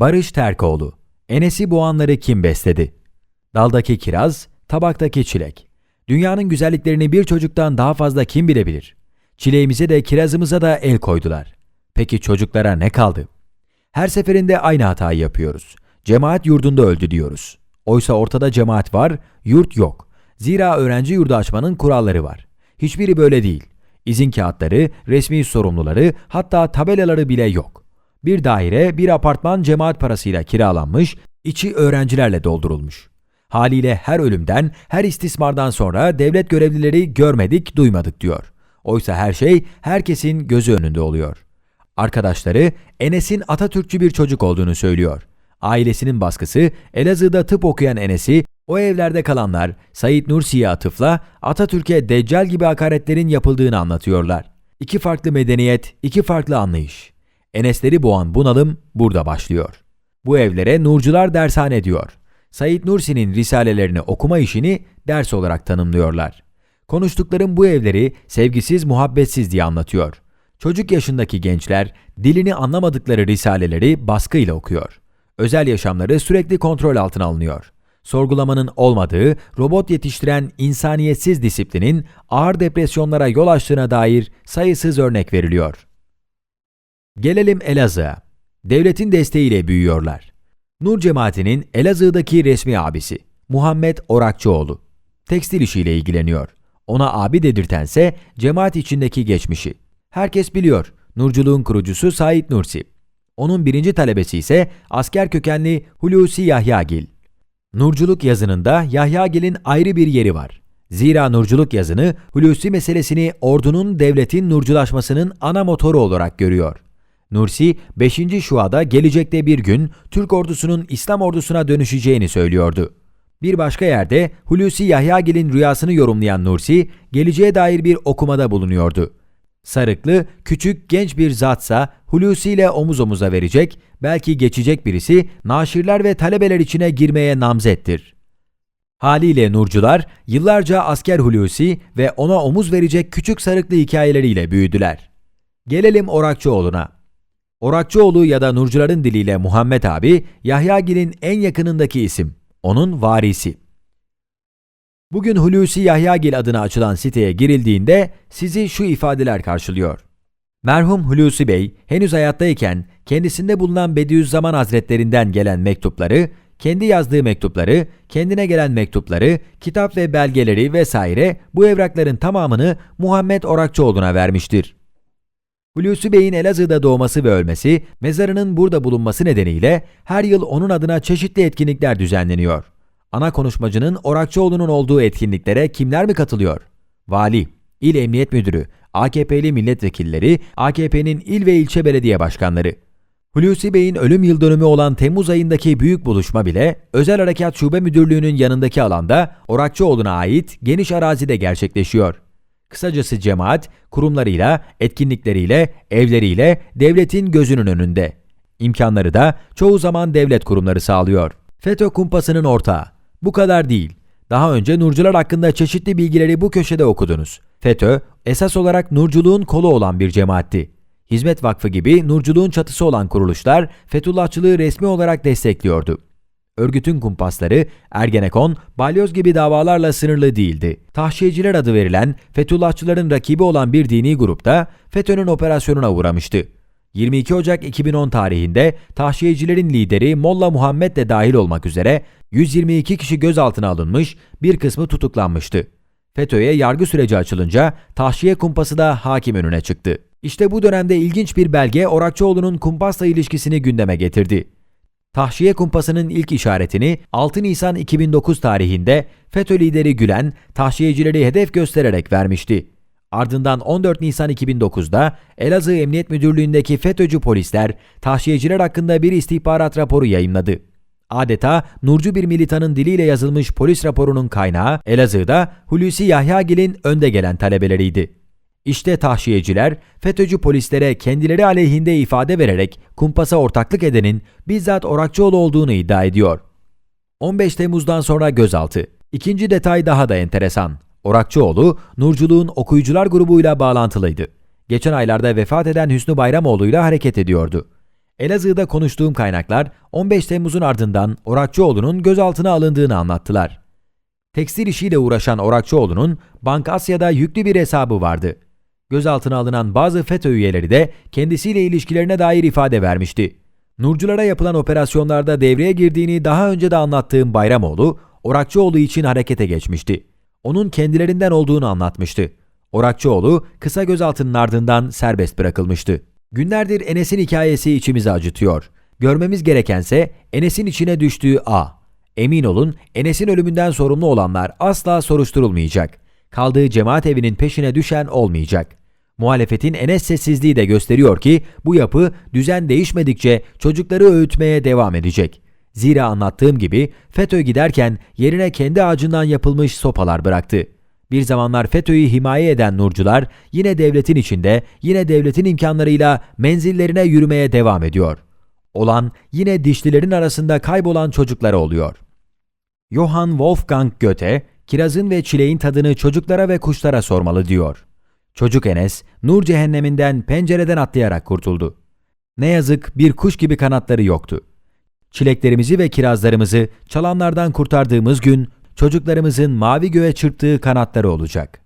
Barış Terkoğlu. Enes'i boğanları kim besledi? Daldaki kiraz, tabaktaki çilek. Dünyanın güzelliklerini bir çocuktan daha fazla kim bilebilir? Çileğimize de kirazımıza da el koydular. Peki çocuklara ne kaldı? Her seferinde aynı hatayı yapıyoruz. Cemaat yurdunda öldü diyoruz. Oysa ortada cemaat var, yurt yok. Zira öğrenci yurdu açmanın kuralları var. Hiçbiri böyle değil. İzin kağıtları, resmi sorumluları, hatta tabelaları bile yok. Bir daire, bir apartman cemaat parasıyla kiralanmış, içi öğrencilerle doldurulmuş. Haliyle her ölümden, her istismardan sonra devlet görevlileri görmedik, duymadık diyor. Oysa her şey herkesin gözü önünde oluyor. Arkadaşları Enes'in Atatürkçü bir çocuk olduğunu söylüyor. Ailesinin baskısı Elazığ'da tıp okuyan Enes'i o evlerde kalanlar Said Nursi'ye atıfla Atatürk'e deccal gibi hakaretlerin yapıldığını anlatıyorlar. İki farklı medeniyet, iki farklı anlayış. Enesleri boğan bunalım burada başlıyor. Bu evlere Nurcular dershane diyor. Said Nursi'nin risalelerini okuma işini ders olarak tanımlıyorlar. Konuştuklarım bu evleri sevgisiz, muhabbetsiz diye anlatıyor. Çocuk yaşındaki gençler dilini anlamadıkları risaleleri baskıyla okuyor. Özel yaşamları sürekli kontrol altına alınıyor. Sorgulamanın olmadığı, robot yetiştiren insaniyetsiz disiplinin ağır depresyonlara yol açtığına dair sayısız örnek veriliyor. Gelelim Elazığ'a. Devletin desteğiyle büyüyorlar. Nur cemaatinin Elazığ'daki resmi abisi Muhammed Orakçıoğlu. Tekstil işiyle ilgileniyor. Ona abi dedirtense cemaat içindeki geçmişi. Herkes biliyor. Nurculuğun kurucusu Said Nursi. Onun birinci talebesi ise asker kökenli Hulusi Yahyagil. Nurculuk yazınında Yahyagil'in ayrı bir yeri var. Zira nurculuk yazını Hulusi meselesini ordunun devletin nurculaşmasının ana motoru olarak görüyor. Nursi 5. Şua'da gelecekte bir gün Türk ordusunun İslam ordusuna dönüşeceğini söylüyordu. Bir başka yerde Hulusi Yahyagil'in rüyasını yorumlayan Nursi, geleceğe dair bir okumada bulunuyordu. Sarıklı, küçük, genç bir zatsa Hulusi ile omuz omuza verecek, belki geçecek birisi naşirler ve talebeler içine girmeye namzettir. Haliyle Nurcular yıllarca asker Hulusi ve ona omuz verecek küçük sarıklı hikayeleriyle büyüdüler. Gelelim Orakçıoğlu'na. Orakçıoğlu ya da Nurcuların diliyle Muhammed abi, Yahyagil'in en yakınındaki isim. Onun varisi. Bugün Hulusi Yahyagil adına açılan siteye girildiğinde sizi şu ifadeler karşılıyor. Merhum Hulusi Bey henüz hayattayken kendisinde bulunan Bediüzzaman Hazretlerinden gelen mektupları, kendi yazdığı mektupları, kendine gelen mektupları, kitap ve belgeleri vesaire bu evrakların tamamını Muhammed Orakçıoğlu'na vermiştir. Hulusi Bey'in Elazığ'da doğması ve ölmesi, mezarının burada bulunması nedeniyle her yıl onun adına çeşitli etkinlikler düzenleniyor. Ana konuşmacının Orakçıoğlu'nun olduğu etkinliklere kimler mi katılıyor? Vali, İl Emniyet Müdürü, AKP'li milletvekilleri, AKP'nin il ve ilçe belediye başkanları. Hulusi Bey'in ölüm yıl dönümü olan Temmuz ayındaki büyük buluşma bile Özel Harekat Şube Müdürlüğü'nün yanındaki alanda Orakçıoğlu'na ait geniş arazide gerçekleşiyor. Kısacası cemaat kurumlarıyla, etkinlikleriyle, evleriyle devletin gözünün önünde. İmkanları da çoğu zaman devlet kurumları sağlıyor. FETÖ kumpasının ortağı. Bu kadar değil. Daha önce Nurcular hakkında çeşitli bilgileri bu köşede okudunuz. FETÖ, esas olarak Nurculuğun kolu olan bir cemaatti. Hizmet Vakfı gibi Nurculuğun çatısı olan kuruluşlar Fethullahçılığı resmi olarak destekliyordu. Örgütün kumpasları Ergenekon, Balyoz gibi davalarla sınırlı değildi. Tahşiyeciler adı verilen Fethullahçıların rakibi olan bir dini grupta FETÖ'nün operasyonuna uğramıştı. 22 Ocak 2010 tarihinde tahşiyecilerin lideri Molla Muhammed de dahil olmak üzere 122 kişi gözaltına alınmış, bir kısmı tutuklanmıştı. FETÖ'ye yargı süreci açılınca tahşiye kumpası da hakim önüne çıktı. İşte bu dönemde ilginç bir belge Orakçıoğlu'nun kumpasla ilişkisini gündeme getirdi. Tahşiye kumpasının ilk işaretini 6 Nisan 2009 tarihinde FETÖ lideri Gülen, tahşiyecileri hedef göstererek vermişti. Ardından 14 Nisan 2009'da Elazığ Emniyet Müdürlüğü'ndeki FETÖ'cü polisler tahşiyeciler hakkında bir istihbarat raporu yayınladı. Adeta nurcu bir militanın diliyle yazılmış polis raporunun kaynağı Elazığ'da Hulusi Yahyagil'in önde gelen talebeleriydi. İşte tahşiyeciler FETÖ'cü polislere kendileri aleyhinde ifade vererek kumpasa ortaklık edenin bizzat Orakçıoğlu olduğunu iddia ediyor. 15 Temmuz'dan sonra gözaltı. İkinci detay daha da enteresan. Orakçıoğlu, Nurculuğun okuyucular grubuyla bağlantılıydı. Geçen aylarda vefat eden Hüsnü Bayramoğlu'yla hareket ediyordu. Elazığ'da konuştuğum kaynaklar 15 Temmuz'un ardından Orakçıoğlu'nun gözaltına alındığını anlattılar. Tekstil işiyle uğraşan Orakçıoğlu'nun Bank Asya'da yüklü bir hesabı vardı. Gözaltına alınan bazı FETÖ üyeleri de kendisiyle ilişkilerine dair ifade vermişti. Nurculara yapılan operasyonlarda devreye girdiğini daha önce de anlattığım Bayramoğlu, Orakçıoğlu için harekete geçmişti. Onun kendilerinden olduğunu anlatmıştı. Orakçıoğlu kısa gözaltının ardından serbest bırakılmıştı. Günlerdir Enes'in hikayesi içimizi acıtıyor. Görmemiz gerekense Enes'in içine düştüğü A. Emin olun Enes'in ölümünden sorumlu olanlar asla soruşturulmayacak. Kaldığı cemaat evinin peşine düşen olmayacak. Muhalefetin Enes sessizliği de gösteriyor ki bu yapı düzen değişmedikçe çocukları öğütmeye devam edecek. Zira anlattığım gibi FETÖ giderken yerine kendi ağacından yapılmış sopalar bıraktı. Bir zamanlar FETÖ'yü himaye eden nurcular yine devletin içinde, yine devletin imkanlarıyla menzillerine yürümeye devam ediyor. Olan yine dişlilerin arasında kaybolan çocuklara oluyor. Johann Wolfgang Goethe, kirazın ve çileğin tadını çocuklara ve kuşlara sormalı diyor. Çocuk Enes, nur cehenneminden pencereden atlayarak kurtuldu. Ne yazık bir kuş gibi kanatları yoktu. Çileklerimizi ve kirazlarımızı çalanlardan kurtardığımız gün çocuklarımızın mavi göğe çırptığı kanatları olacak.